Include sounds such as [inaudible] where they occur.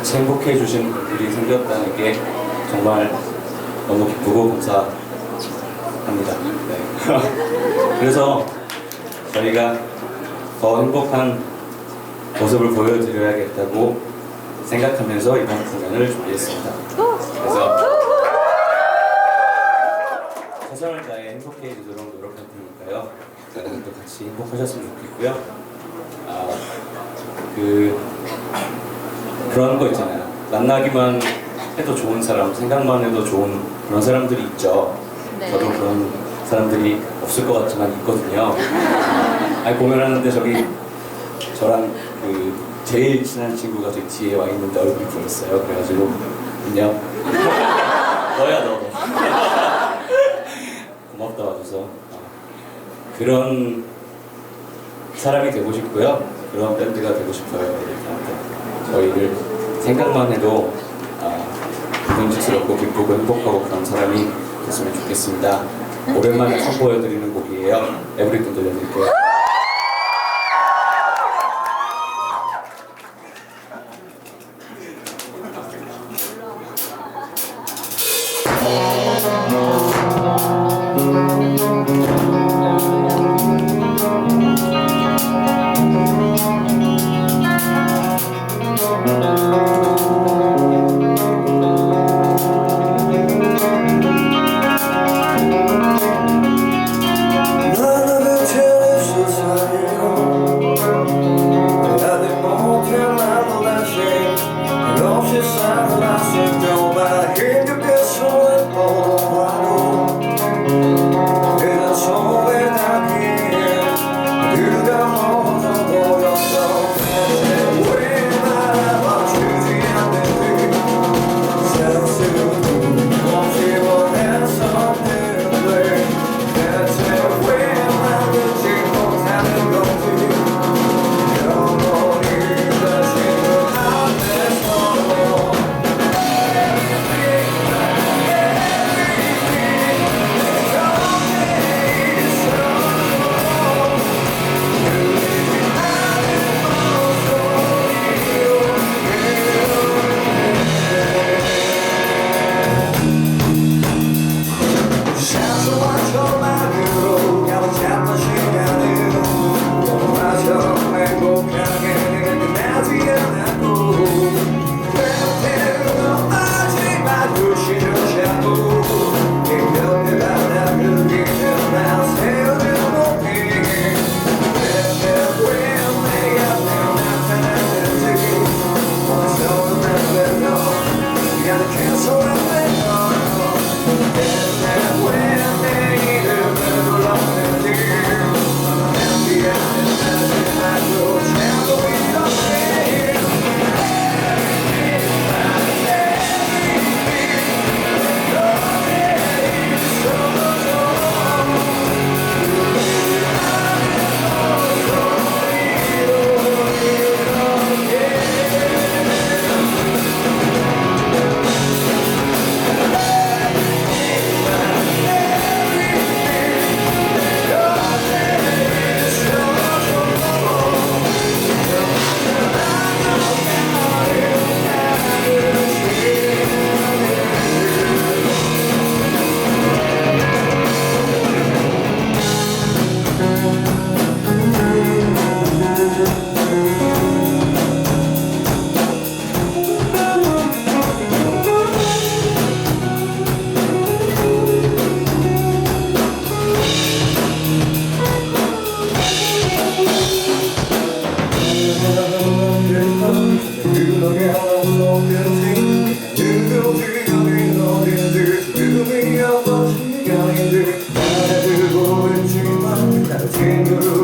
같이 행복해 주신 분들이 생겼다는 게 정말 너무 기쁘고 감사합니다. 네. [laughs] 그래서 저희가 더 행복한 모습을 보여드려야겠다고 생각하면서 이번 공연을 준비했습니다. 그래서 최선을 다해 행복해 지도록 노력할 테니까요. 여러분도 같이 행복하셨으면 좋겠고요. 아, 그 그런 거 있잖아요. 만나기만 해도 좋은 사람, 생각만 해도 좋은 그런 사람들이 있죠. 네. 저도 그런 사람들이 없을 것 같지만 있거든요. [laughs] 아니 공연하는데 저기 저랑 그 제일 친한 친구가 저 뒤에 와 있는데 얼굴이 보였어요. 그래가지고 안녕. [laughs] 너야 너. [laughs] 고맙다 와줘서 어, 그런 사람이 되고 싶고요. 그런 밴드가 되고 싶어요. 이렇게 저희를 생각만 해도 아, 믿음직스럽고 기쁘고 행복하고 그런 사람이 됐으면 좋겠습니다. 오랜만에 선보여드리는 곡이에요. 에브리띵 들려드릴게요. 너게 하나도 없겠지 그대로 지금이 어딘지 그놈이 아빠 시간인지 나를 보는 중만 나를 챙겨줘